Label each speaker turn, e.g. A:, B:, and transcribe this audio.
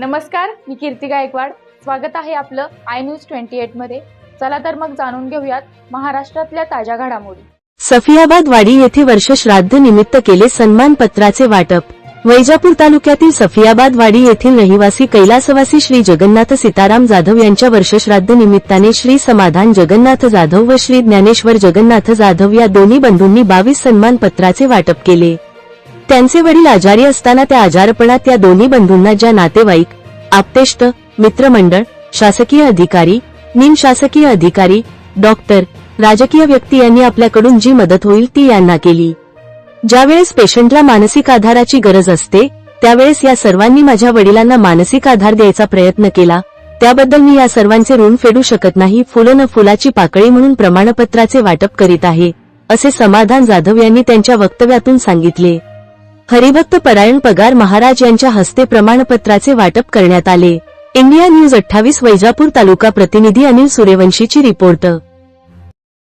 A: नमस्कार मी कीर्ती गायकवाड. स्वागत आहे आपलं आय न्यूज ट्वेंटी एटमध्ये. चला तर मग जाणून घेऊयात महाराष्ट्रातल्या ताज्या घडामोडी.
B: सफियाबाद वाडी येथे वर्षश्राद्ध निमित्त केले सन्मान पत्राचे वाटप. वैजापूर तालुक्यातील सफियाबाद वाडी येथील रहिवासी कैलासवासी श्री जगन्नाथ सीताराम जाधव यांच्या वर्षश्राद्ध निमित्ताने श्री समाधान जगन्नाथ जाधव व श्री ज्ञानेश्वर जगन्नाथ जाधव या दोन्ही बंधूंनी बावीस सन्मान पत्राचे वाटप केले. त्यांचे वडील आजारी असताना त्या आजारपणात या दोन्ही बंधूंना ज्या नातेवाईक आपतेष्ट मित्रमंडळ शासकीय अधिकारी निमशासकीय अधिकारी डॉक्टर राजकीय व्यक्ती यांनी आपल्याकडून जी मदत होईल ती यांना केली. ज्यावेळेस पेशंटला मानसिक आधाराची गरज असते त्यावेळेस या सर्वांनी माझ्या वडिलांना मानसिक आधार द्यायचा प्रयत्न केला. त्याबद्दल मी या सर्वांचे ऋण फेडू शकत नाही फुलं न फुलाची पाकळी म्हणून प्रमाणपत्राचे वाटप करीत आहे असे समाधान जाधव यांनी त्यांच्या वक्तव्यातून सांगितले. हरिभक्त परायण पगार महाराज यांच्या हस्ते प्रमाणपत्राचे वाटप करण्यात आले. इंडिया न्यूज अठ्ठावीस वैजापूर तालुका प्रतिनिधी अनिल सूर्यवंशीची रिपोर्ट.